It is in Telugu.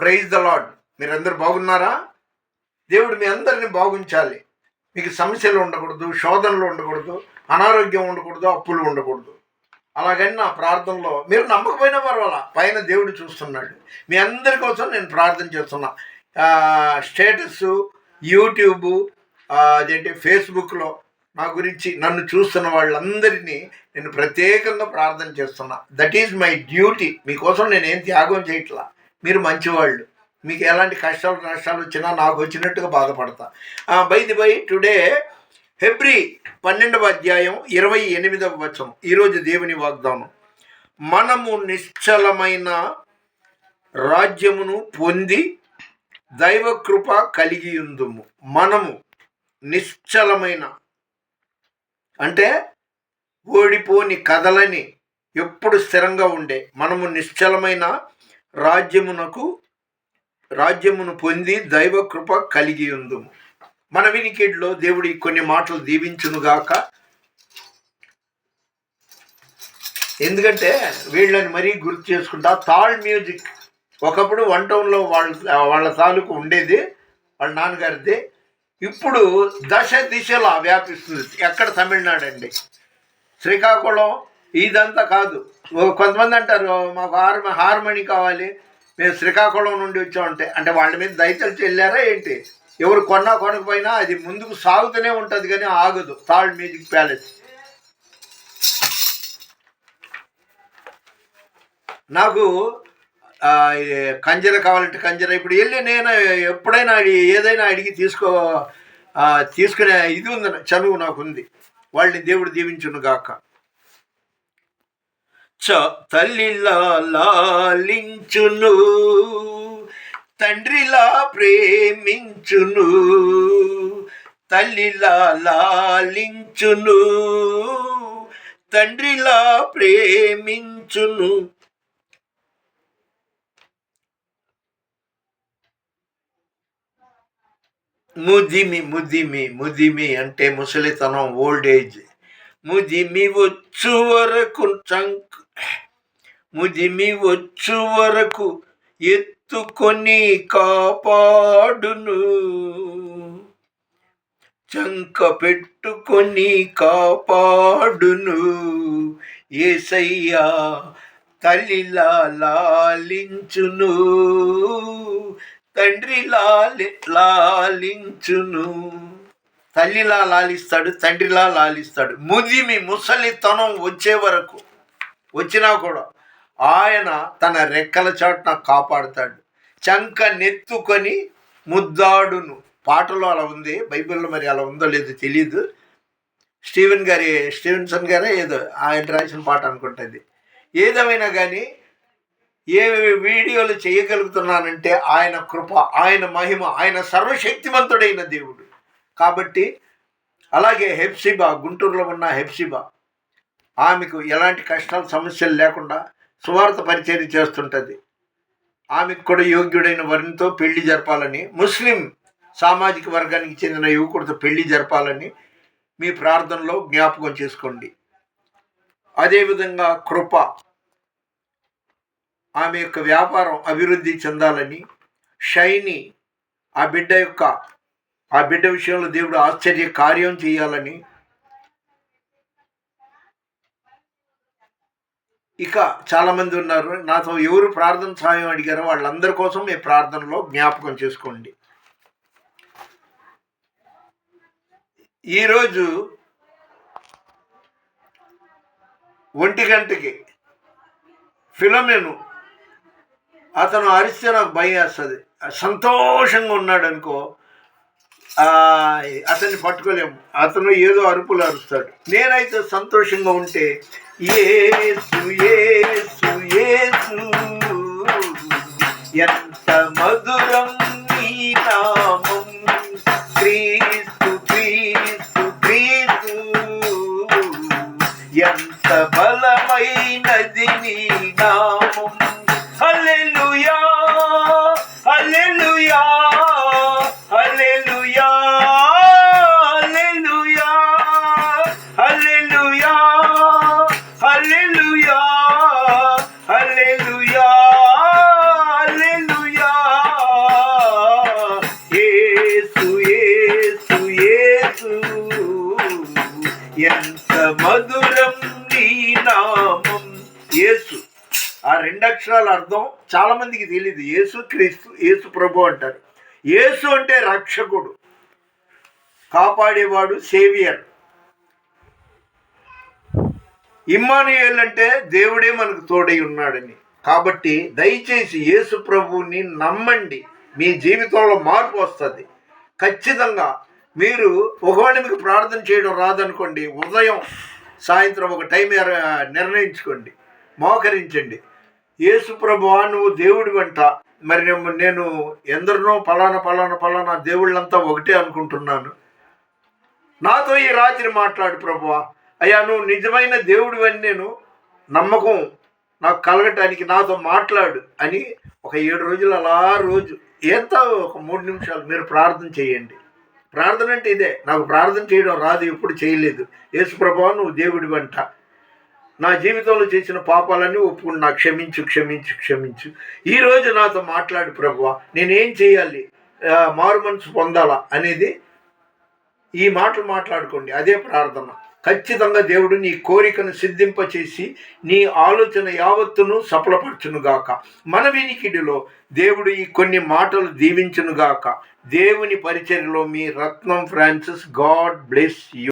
ప్రైజ్ ద లాడ్ మీరందరు బాగున్నారా? దేవుడు మీ అందరిని బాగుంచాలి. మీకు సమస్యలు ఉండకూడదు శోధనలు ఉండకూడదు అనారోగ్యం ఉండకూడదు అప్పులు ఉండకూడదు. అలాగని నా ప్రార్థనలో మీరు నమ్మకపోయినా పర్వాలా? పైన దేవుడు చూస్తున్నాడు. మీ అందరి కోసం నేను ప్రార్థన చేస్తున్నా. స్టేటస్ యూట్యూబ్ అదేంటి ఫేస్బుక్లో నా గురించి నన్ను చూస్తున్న వాళ్ళందరినీ నేను ప్రత్యేకంగా ప్రార్థన చేస్తున్నా. దట్ ఈజ్ మై డ్యూటీ మీకోసం నేను ఏం త్యాగం చేయట్లా? మీరు మంచివాళ్ళు. మీకు ఎలాంటి కష్టాలు నష్టాలు వచ్చినా నాకు వచ్చినట్టుగా బాధపడతా. బై ది బై టుడే ఫిబ్రి పన్నెండవ అధ్యాయం ఇరవై ఎనిమిదవ వచనం. ఈరోజు దేవుని వాగ్దానం. మనము నిశ్చలమైన రాజ్యమును పొంది దైవ కృప కలిగి ఉందుము. మనము నిశ్చలమైన అంటే ఓడిపోని కదలని ఎప్పుడు స్థిరంగా ఉండే మనము నిశ్చలమైన రాజ్యమునకు రాజ్యమును పొంది దైవ కృప కలిగి ఉందుము. మన వినికిడిలో దేవుడి కొన్ని మాటలు దీవించునుగాక. ఎందుకంటే వీళ్ళని మరీ గుర్తు చేసుకుంటా తాళ్ మ్యూజిక్. ఒకప్పుడు వన్ టౌన్లో వాళ్ళ వాళ్ళ తాలూకు ఉండేది వాళ్ళ నాన్నగారిది. ఇప్పుడు దశ దిశలా వ్యాపిస్తుంది. ఎక్కడ తమిళనాడు అండి. శ్రీకాకుళం ఇదంతా కాదు. కొంతమంది అంటారు మాకు హార్మ హార్మోని కావాలి. మేము శ్రీకాకుళం నుండి వచ్చామంటే అంటే వాళ్ళ మీద దయతలిచి వెళ్ళారా ఏంటి? ఎవరు కొన్నా కొనకపోయినా అది ముందుకు సాగుతూనే ఉంటుంది కానీ ఆగదు. థాల్డ్ మ్యూజిక్ ప్యాలెస్. నాకు కంజర కావాలంటే కంజర. ఇప్పుడు వెళ్ళి నేను ఎప్పుడైనా అడిగి ఏదైనా అడిగి తీసుకో తీసుకునే ఇది ఉంది చదువు చనువు నాకు ఉంది. వాళ్ళని దేవుడు దీవించును గాక చ తల్లిలా లాలించును తండ్రిలా ప్రేమించును తల్లిలా లాలించును తండ్రిలా ప్రేమించును. ముదిమి ముదిమి ముదిమి అంటే ముసలితనం ఓల్డ్ ఏజ్. ముదిమి వచ్చు వరకు చంక్. ముదిమి వచ్చు వరకు ఎత్తుకొని కాపాడును. చంక పెట్టుకొని కాపాడును. ఏసయ్యా తల్లిలా లాలించును. తండ్రి లాలి లాలించును. తల్లిలా లాలిస్తాడు తండ్రిలా లాలిస్తాడు. ముదిమి ముసలితనం వచ్చే వరకు వచ్చినా కూడా ఆయన తన రెక్కల చాటున కాపాడుతాడు. చంక నెత్తుకొని ముద్దాడును. పాటలో అలా ఉంది బైబిల్లో మరి అలా ఉందో లేదో తెలియదు స్టీవెన్ గారి స్టీవెన్సన్ గారే ఏదో ఆయన రాసిన పాట అనుకుంటుంది. ఏదేమైనా కానీ ఏ వీడియోలు చేయగలుగుతున్నానంటే ఆయన కృప ఆయన మహిమ ఆయన సర్వశక్తివంతుడైన దేవుడు. కాబట్టి అలాగే హెప్సిబా గుంటూరులో ఉన్న హెప్సిబా ఆమెకు ఎలాంటి కష్టాలు సమస్యలు లేకుండా సువార్త పరిచయం చేస్తుంటుంది. ఆమెకు కూడా యోగ్యుడైన వరునితో పెళ్ళి జరపాలని ముస్లిం సామాజిక వర్గానికి చెందిన యువకుడితో పెళ్ళి జరపాలని మీ ప్రార్థనలో జ్ఞాపకం చేసుకోండి. అదేవిధంగా కృప. ఆమె యొక్క వ్యాపారం అభివృద్ధి చెందాలని షైని ఆ బిడ్డ యొక్క ఆ బిడ్డ విషయంలో దేవుడు ఆశ్చర్య కార్యం చేయాలని. ఇక చాలామంది ఉన్నారు నాతో ఎవరు ప్రార్థన సహాయం అడిగారో వాళ్ళందరి కోసం మీ ప్రార్థనలో జ్ఞాపకం చేసుకోండి. ఈరోజు ఒంటి గంటకి ఫిలమెను అతను అరిస్తే నాకు భయం వేస్తుంది. సంతోషంగా ఉన్నాడు అనుకో అతన్ని పట్టుకోలేము. అతను ఏదో అరుపులు అరుస్తాడు. నేనైతే సంతోషంగా ఉంటే ఏసు ఏసు ఏసు ఎంత మధురం ఏసు ఆ రెండు అక్షరాల అర్థం చాలామందికి తెలియదు యేసు క్రీస్తు యేసు ప్రభు అంటారు. యేసు అంటే రక్షకుడు. కాపాడేవాడు సేవియర్. ఇమ్మానుయేల్ అంటే దేవుడే మనకు తోడై ఉన్నాడని. కాబట్టి దయచేసి యేసు ప్రభువుని నమ్మండి. మీ జీవితంలో మార్పు వస్తుంది. ఖచ్చితంగా మీరు ఒకవేళ మీకు ప్రార్థన చేయడం రాదనుకోండి ఉదయం సాయంత్రం ఒక టైం నిర్ణయించుకోండి. మోకరించండి. యేసు ప్రభువా నువ్వు దేవుడి వెంట. మరి నేను- ఎందరినో పలానా పలానా పలానా దేవుళ్ళంతా ఒకటే అనుకుంటున్నాను. నాతో ఈ రాత్రి మాట్లాడు ప్రభువా. అయ్యా నువ్వు నిజమైన దేవుడు అని నేను నమ్మకం నాకు కలగటానికి నాతో మాట్లాడు అని ఒక ఏడు రోజులు అలా రోజు ఎంత ఒక మూడు నిమిషాలు మీరు ప్రార్థన చేయండి. ప్రార్థన అంటే ఇదే నాకు ప్రార్థన చేయడం రాదు ఎప్పుడు చేయలేదు. యేసు ప్రభువా నువ్వు దేవుడి వెంట. నా జీవితంలో చేసిన పాపాలన్నీ ఒప్పుకుని నా క్షమించు క్షమించు క్షమించు. ఈరోజు నాతో మాట్లాడు ప్రభువ. నేనేం చేయాలి? మారు మనసు పొందాలా అనేది ఈ మాటలు మాట్లాడుకోండి. అదే ప్రార్థన. ఖచ్చితంగా దేవుడు నీ కోరికను సిద్ధింపచేసి నీ ఆలోచన యావత్తును సఫలపరచునుగాక. మన వినికిడిలో దేవుడు ఈ కొన్ని మాటలు దీవించునుగాక. దేవుని పరిచర్యలో మీ Ratnam Francis God bless you.